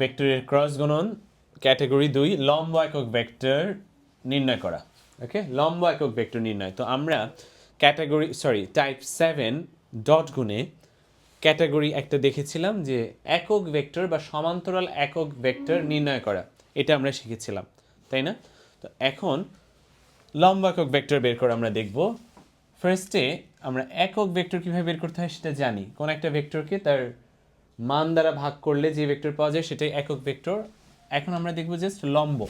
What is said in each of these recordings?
ভেক্টরের ক্রস গুণন ক্যাটাগরি দুই লম্ব একক ভেক্টর নির্ণয় করা। ওকে লম্ব একক ভেক্টর নির্ণয়। তো আমরা category sorry type seven dot গুণে ক্যাটাগরি একটা দেখেছিলাম যে একক ভেক্টর বা সমান্তরাল একক ভেক্টর নির্ণয় করা। এটা আমরা শিখেছিলাম তাই না? তো এখন লম্ব একক ভেক্টর বের করে আমরা দেখব। ফার্স্টে আমরা একক ভেক্টর কীভাবে বের করতে হয় সেটা জানি। কোন একটা ভেক্টরকে তার মান দ্বারা ভাগ করলে যে ভেক্টর পাওয়া যায় সেটাই একক ভেক্টর এখন আমরা দেখব জাস্ট লম্ব।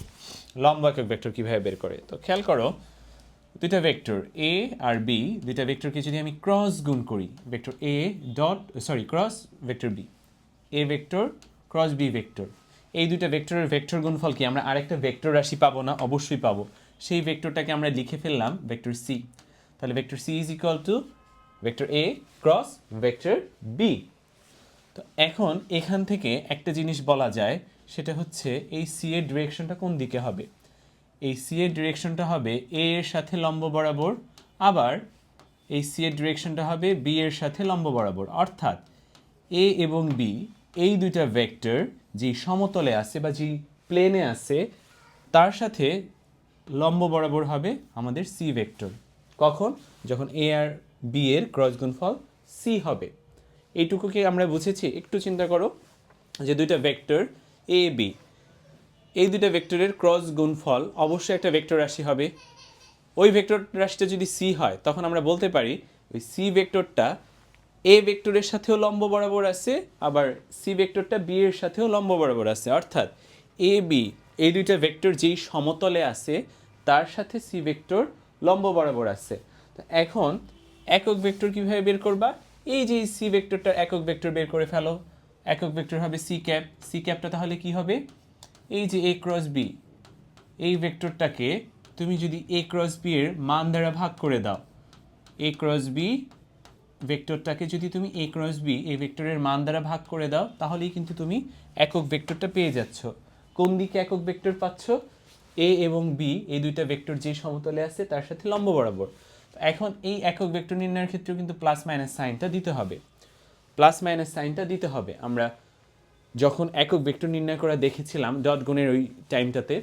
লম্ব একক ভেক্টর কীভাবে বের করে? তো খেয়াল করো, দুইটা ভেক্টর এ আর বি দুইটা ভেক্টরকে যদি আমি ক্রস গুণ করি vector A dot sorry cross vector B A vector cross B vector এই দুইটা ভেক্টরের ভেক্টর গুণফল কি? আমরা আরেকটা ভেক্টর রাশি পাবো না? অবশ্যই পাবো। সেই ভেক্টরটাকে আমরা লিখে ফেললাম ভেক্টর সি তাহলে vector C is equal to vector A cross vector B তো এখন এখান থেকে একটা জিনিস বলা যায়, সেটা হচ্ছে এই সি এর ডিরেকশনটা কোন দিকে হবে? এই সি এর ডিরেকশনটা হবে এ এর সাথে লম্ব বরাবর, আবার এই সি এর ডিরেকশনটা হবে বি এর সাথে লম্ব বরাবর। অর্থাৎ এ এবং বি এই দুইটা ভেক্টর যে সমতলে আছে বা যে প্লেনে আছে, তার সাথে লম্ব বরাবর হবে আমাদের সি ভেক্টর কখন? যখন এ আর বি এর ক্রস গুণফল সি হবে। এইটুকুকে আমরা বুঝেছি, একটু চিন্তা করো যে দুইটা ভেক্টর এ বি এই দুইটা ভেক্টরের ক্রস গুণফল অবশ্যই একটা ভেক্টর রাশি হবে। ওই ভেক্টর রাশিটা যদি সি হয়, তখন আমরা বলতে পারি ওই সি ভেক্টরটা এ ভেক্টরের সাথেও লম্ব বরাবর আছে, আবার সি ভেক্টরটা বি এর সাথেও লম্ব বরাবর আছে। অর্থাৎ এ বি এই দুইটা ভেক্টর যেই সমতলে আছে, তার সাথে সি ভেক্টর লম্ব বরাবর আছে। তো এখন একক ভেক্টর কীভাবে বের করবা? এই যে সি ভেক্টরটার একক ভেক্টর বের করে ফেলো, একক ভেক্টর হবে সি ক্যাপ সি ক্যাপটা তাহলে কি হবে? এই যে এ ক্রস বি এই ভেক্টরটাকে তুমি যদি এ ক্রস বি এর মান দ্বারা ভাগ করে দাও এ ক্রস বি ভেক্টরটাকে যদি তুমি এ ক্রস বি এই ভেক্টরের মান দ্বারা ভাগ করে দাও, তাহলেই কিন্তু তুমি একক ভেক্টরটা পেয়ে যাচ্ছ। কোন দিকে একক ভেক্টর পাচ্ছ? এ এবং বি এই দুইটা ভেক্টর যে সমতলে আছে, তার সাথে লম্ব বরাবর। এখন এই একক ভেক্টর নির্ণয়ের ক্ষেত্রেও কিন্তু প্লাস মাইনাস সাইনটা দিতে হবে। প্লাস মাইনাস সাইনটা দিতে হবে। আমরা যখন একক ভেক্টর নির্ণয় করা দেখেছিলাম ডট গুণের ওই টাইমটাতে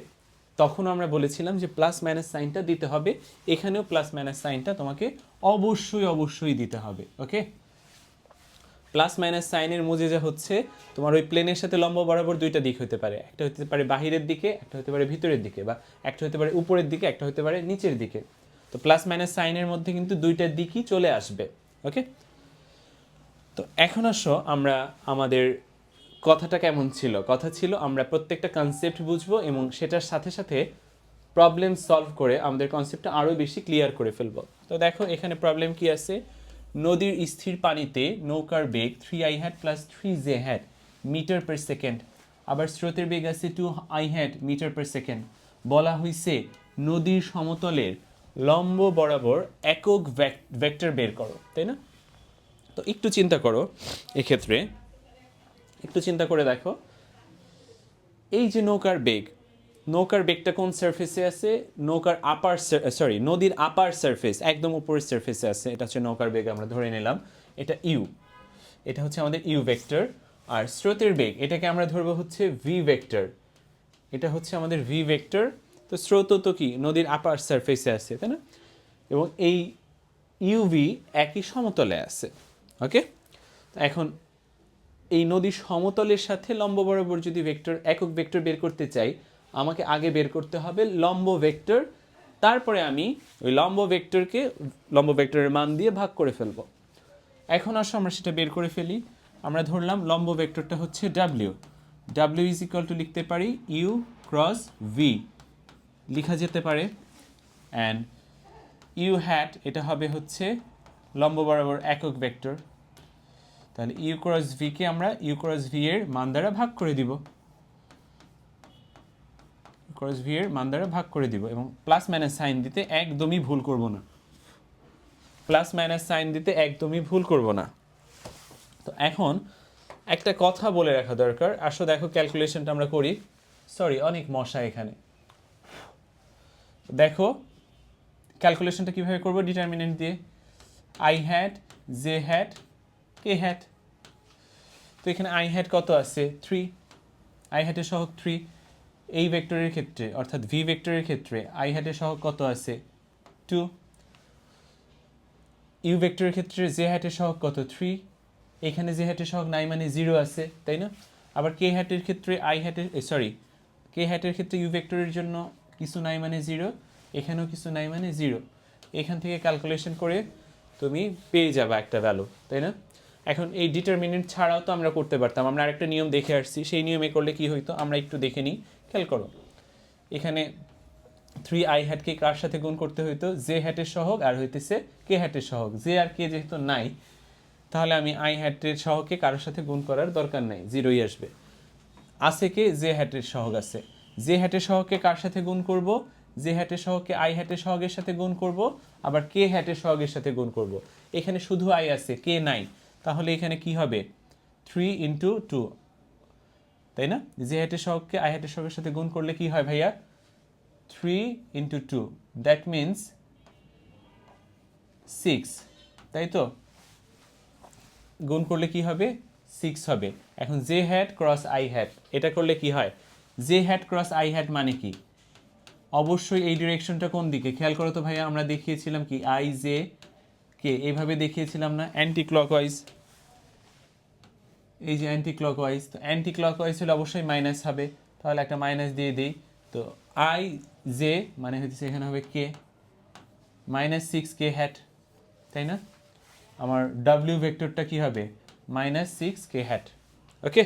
তখন আমরা বলেছিলাম যে প্লাস মাইনাস সাইনটা দিতে হবে। এখানেও প্লাস মাইনাস সাইনটা তোমাকে অবশ্যই অবশ্যই দিতে হবে ওকে প্লাস মাইনাস সাইনের মজে যা হচ্ছে, তোমার ওই প্লেনের সাথে লম্ব বরাবর দুইটা দিক হতে পারে। একটা হতে পারে বাহিরের দিকে, একটা হতে পারে ভিতরের দিকে, বা একটা হতে পারে উপরের দিকে, একটা হতে পারে নিচের দিকে। তো প্লাস মাইনাস সাইনের মধ্যে কিন্তু দুইটা দিকই চলে আসবে ওকে তো এখন আসো আমরা আমাদের কথাটা কেমন ছিল? কথা ছিল আমরা প্রত্যেকটা কনসেপ্ট বুঝব এবং সেটার সাথে সাথে প্রবলেম সলভ করে আমাদের কনসেপ্টটা আরও বেশি ক্লিয়ার করে ফেলব। তো দেখো এখানে প্রবলেম কি আছে? নদীর স্থির পানিতে নৌকার বেগ three i hat plus three j hat metre per second আবার স্রোতের বেগ আছে two i hat metre per second বলা হয়েছে নদীর সমতলের লম্ব বরাবর একক ভেক্টর বের করো, তাই না? তো একটু চিন্তা করো এক্ষেত্রে। একটু চিন্তা করে দেখো। এই যে নৌকার বেগ, নৌকার বেগটা কোন সারফেসে আছে? নৌকার আপার সরি নদীর আপার সারফেস একদম উপরের সারফেসে আছে। এটা হচ্ছে নৌকার বেগ, আমরা ধরে নিলাম। এটা ইউ এটা হচ্ছে আমাদের ইউ ভেক্টর আর স্রোতের বেগ, এটাকে আমরা ধরবো হচ্ছে ভি ভেক্টর এটা হচ্ছে আমাদের ভি ভেক্টর তো স্রোত তো কি? নদীর আপার সারফেসে আছে, তাই না? এবং এই ইউভি একই সমতলে আছে ওকে এখন এই নদীর সমতলের সাথে লম্ব বরাবর যদি ভেক্টর একক ভেক্টর বের করতে চাই, আমাকে আগে বের করতে হবে লম্ব ভেক্টর তারপরে আমি ওই লম্ব ভেক্টরকে লম্ব ভেক্টরের মান দিয়ে ভাগ করে ফেলব। এখন আসো, আমরা সেটা বের করে ফেলি। আমরা ধরলাম লম্ব ভেক্টরটা হচ্ছে ডাব্লিউ ডাব্লিউ ইজ টু লিখতে পারি ইউ ক্রস ভি লেখা যেতে পারে। অ্যান্ড ইউ হ্যাট এটা হবে হচ্ছে লম্ব বরাবর একক ভেক্টর। তাহলে ইউ ক্রস ভিকে আমরা ইউ ক্রস ভি এর মান দ্বারা ভাগ করে দিব। ক্রস ভি এর মান দ্বারা ভাগ করে দিব এবং প্লাস মাইনাস সাইন দিতে একদমই ভুল করব না। প্লাস মাইনাস সাইন দিতে একদমই ভুল করব না। তো এখন একটা কথা বলে রাখা দরকার। আসো দেখো ক্যালকুলেশনটা আমরা করি। সরি অনেক মশা এখানে। দেখো ক্যালকুলেশনটা কীভাবে করব? ডিটারমিনেন্ট দিয়ে I hat J hat K hat তো এখানে আই হ্যাট কত আছে? থ্রি আই হ্যাটের সহগ থ্রি এই ভেক্টরের ক্ষেত্রে, অর্থাৎ ভি ভেক্টরের ক্ষেত্রে আই হ্যাটের সহগ কত আছে? টু ইউ ভেক্টরের ক্ষেত্রে জে হ্যাটের সহগ কত? থ্রি এখানে জে হ্যাটের সহগ নাই মানে জিরো আছে, তাই না? আবার কে হ্যাটের ক্ষেত্রে আই হ্যাটের সরি কে হ্যাটের ক্ষেত্রে ইউ ভেক্টরের জন্য কিছু নাই মানে জিরো এখানেও কিছু নাই মানে জিরো এখান থেকে ক্যালকুলেশন করে তুমি পেয়ে যাবে একটা ভ্যালু তাই না? এখন এই ডিটারমিনেন্ট ছাড়াও তো আমরা করতে পারতাম। আমরা আরেকটা নিয়ম দেখে আসছি। সেই নিয়মে করলে কি হইতো? আমরা একটু দেখে নিই। খেয়াল করো। এখানে থ্রি আই হ্যাটকে কার সাথে গুণ করতে হইতো? জে হ্যাটের সহগ আর হইতেছে কে হ্যাটের সহগ। জে আর কে যেহেতু নাই, তাহলে আমি আই হ্যাটের সহগকে কারোর সাথে গুণ করার দরকার নাই। জিরোই আসবে। আছে কে? জে হ্যাটের সহগ আছে। জে হ্যাটের সহগকে কার সাথে গুণ করব? জে হ্যাটের সহগকে আই হ্যাটের সহগের সাথে গুণ করব? আবার কে হ্যাটের সহগের সাথে গুণ করব? এখানে শুধু আই আছে, কে নাই? তাহলে এখানে কি হবে? Three into two. তাই না? জে হ্যাটের সহগকে আই হ্যাটের সহগের সাথে গুণ করলে কি হয় ভাইয়া? Three into two. That means six. তাই তো? গুণ করলে কি হবে? সিক্স হবে। এখন j hat cross i hat, এটা করলে কি হয়? J hat cross i hat মানে কি? অবশ্যই এই ডিরেকশনটা কোন দিকে? খেয়াল করো তো ভাইয়া, আমরা দেখিয়েছিলাম কি? আই জে কে এইভাবে দেখিয়েছিলাম না? অ্যান্টি ক্লকওয়াইজ এই যে অ্যান্টি ক্লকওয়াইজ তো অ্যান্টি ক্লকওয়াইজ হলে অবশ্যই মাইনাস হবে। তাহলে একটা মাইনাস দিয়ে দিই। তো আই জে মানে হচ্ছে এখানে হবে K minus six K hat তাই না? আমার ডাব্লিউ ভেক্টরটা কি হবে? Minus six K hat okay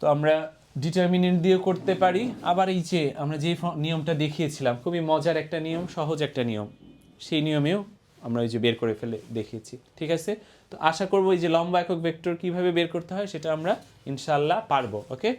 তো আমরা ডিটারমিনেন্ট দিয়ে করতে পারি। আবার এই যে আমরা যে নিয়মটা দেখিয়েছিলাম, খুবই মজার একটা নিয়ম, সহজ একটা নিয়ম। সেই নিয়মেও আমরা ওই যে বের করে ফেলে দেখিয়েছি, ঠিক আছে? তো আশা করব এই যে লম্বা একক ভেক্টর কীভাবে বের করতে হয় সেটা আমরা ইনশাল্লাহ পারব ওকে